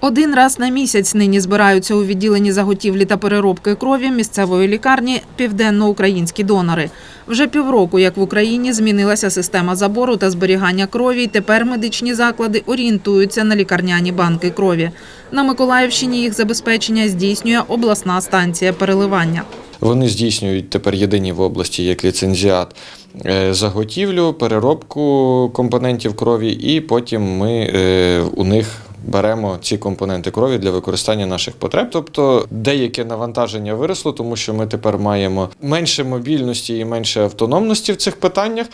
Один раз на місяць нині збираються у відділенні заготівлі та переробки крові місцевої лікарні південноукраїнські донори. Вже півроку, як в Україні змінилася система забору та зберігання крові, і тепер медичні заклади орієнтуються на лікарняні банки крові. На Миколаївщині їх забезпечення здійснює обласна станція переливання. Вони здійснюють тепер єдині в області як ліцензіат е, заготівлю, переробку компонентів крові, і потім ми е, у них беремо ці компоненти крові для використання наших потреб. Тобто деяке навантаження виросло, тому що ми тепер маємо менше мобільності і менше автономності в цих питаннях.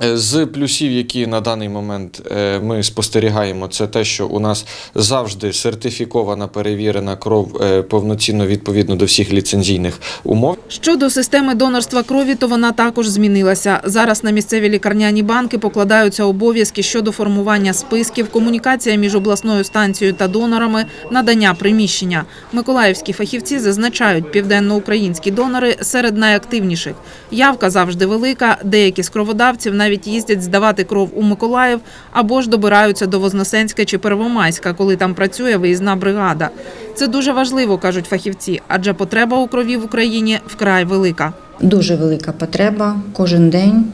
З плюсів, які на даний момент е, ми спостерігаємо, це те, що у нас завжди сертифікована перевірена кров е, повноцінно відповідно до всіх ліцензійних умов. Щодо системи донорства крові, то вона також змінилася. Зараз на місцеві лікарняні банки покладаються обов'язки щодо формування списків, комунікація між обласною станцією та донорами, надання приміщення. Миколаївські фахівці зазначають, південноукраїнські донори серед найактивніших. Явка завжди велика. Деякі з кроводавців навіть їздять здавати кров у Миколаїв або ж добираються до Вознесенська чи Первомайська, коли там працює виїзна бригада. Це дуже важливо, кажуть фахівці, адже потреба у крові в Україні вкрай велика. Дуже велика потреба кожен день.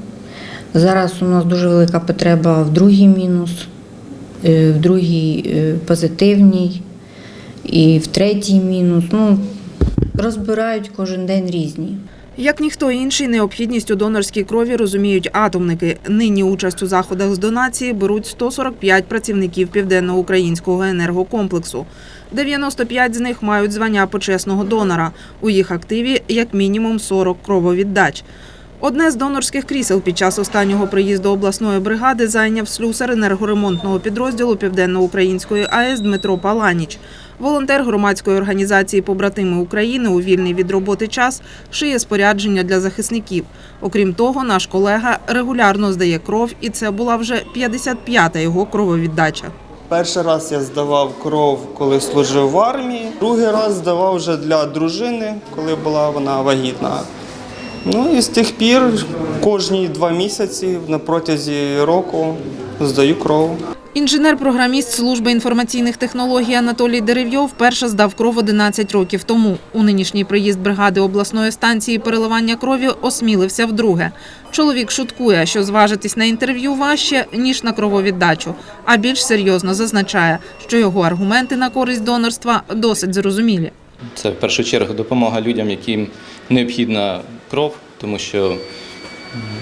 Зараз у нас дуже велика потреба в другий мінус, е, в другій е, позитивній і в третій мінус. Ну, розбирають кожен день різні. Як ніхто інший, необхідність у донорській крові розуміють атомники. Нині участь у заходах з донації беруть 145 працівників південноукраїнського енергокомплексу. 95 з них мають звання почесного донора. У їх активі як мінімум 40 крововіддач. Одне з донорських крісел під час останнього приїзду обласної бригади зайняв слюсар енергоремонтного підрозділу Південноукраїнської АЕС Дмитро Паланіч. Волонтер громадської організації Побратими України у вільний від роботи час шиє спорядження для захисників. Окрім того, наш колега регулярно здає кров, і це була вже 55-та його крововіддача. Перший раз я здавав кров, коли служив в армії. Другий раз здавав вже для дружини, коли була вона вагітна. Ну і з тих пір кожні два місяці на протязі року здаю кров. Інженер-програміст служби інформаційних технологій Анатолій Дерев'йов вперше здав кров 11 років тому. У нинішній приїзд бригади обласної станції переливання крові осмілився вдруге. Чоловік шуткує, що зважитись на інтерв'ю важче, ніж на крововіддачу, а більш серйозно зазначає, що його аргументи на користь донорства досить зрозумілі. Це в першу чергу допомога людям, яким необхідна кров, тому що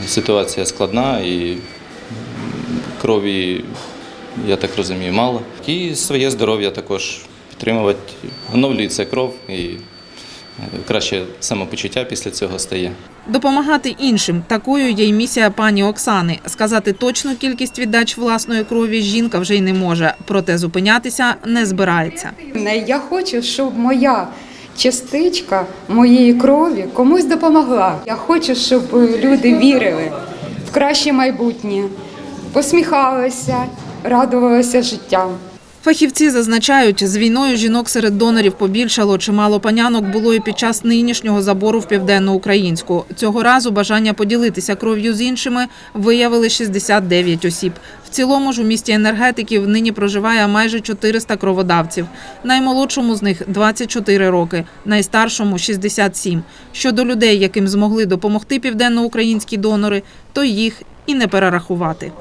ситуація складна і крові, я так розумію, мало. І своє здоров'я також підтримувати, оновлюється кров і краще самопочуття після цього стає. Допомагати іншим такою є й місія пані Оксани. Сказати точну кількість віддач власної крові жінка вже й не може, проте зупинятися не збирається. Я хочу, щоб моя частичка моєї крові комусь допомогла. Я хочу, щоб люди вірили в краще майбутнє, посміхалися, радувалися життям. Фахівці зазначають, з війною жінок серед донорів побільшало. Чимало панянок було і під час нинішнього забору в південноукраїнську. Цього разу бажання поділитися кров'ю з іншими виявили 69 осіб. В цілому ж у місті енергетиків нині проживає майже 400 кроводавців. Наймолодшому з них 24 роки, найстаршому 67. Щодо людей, яким змогли допомогти південноукраїнські донори, то їх і не перерахувати.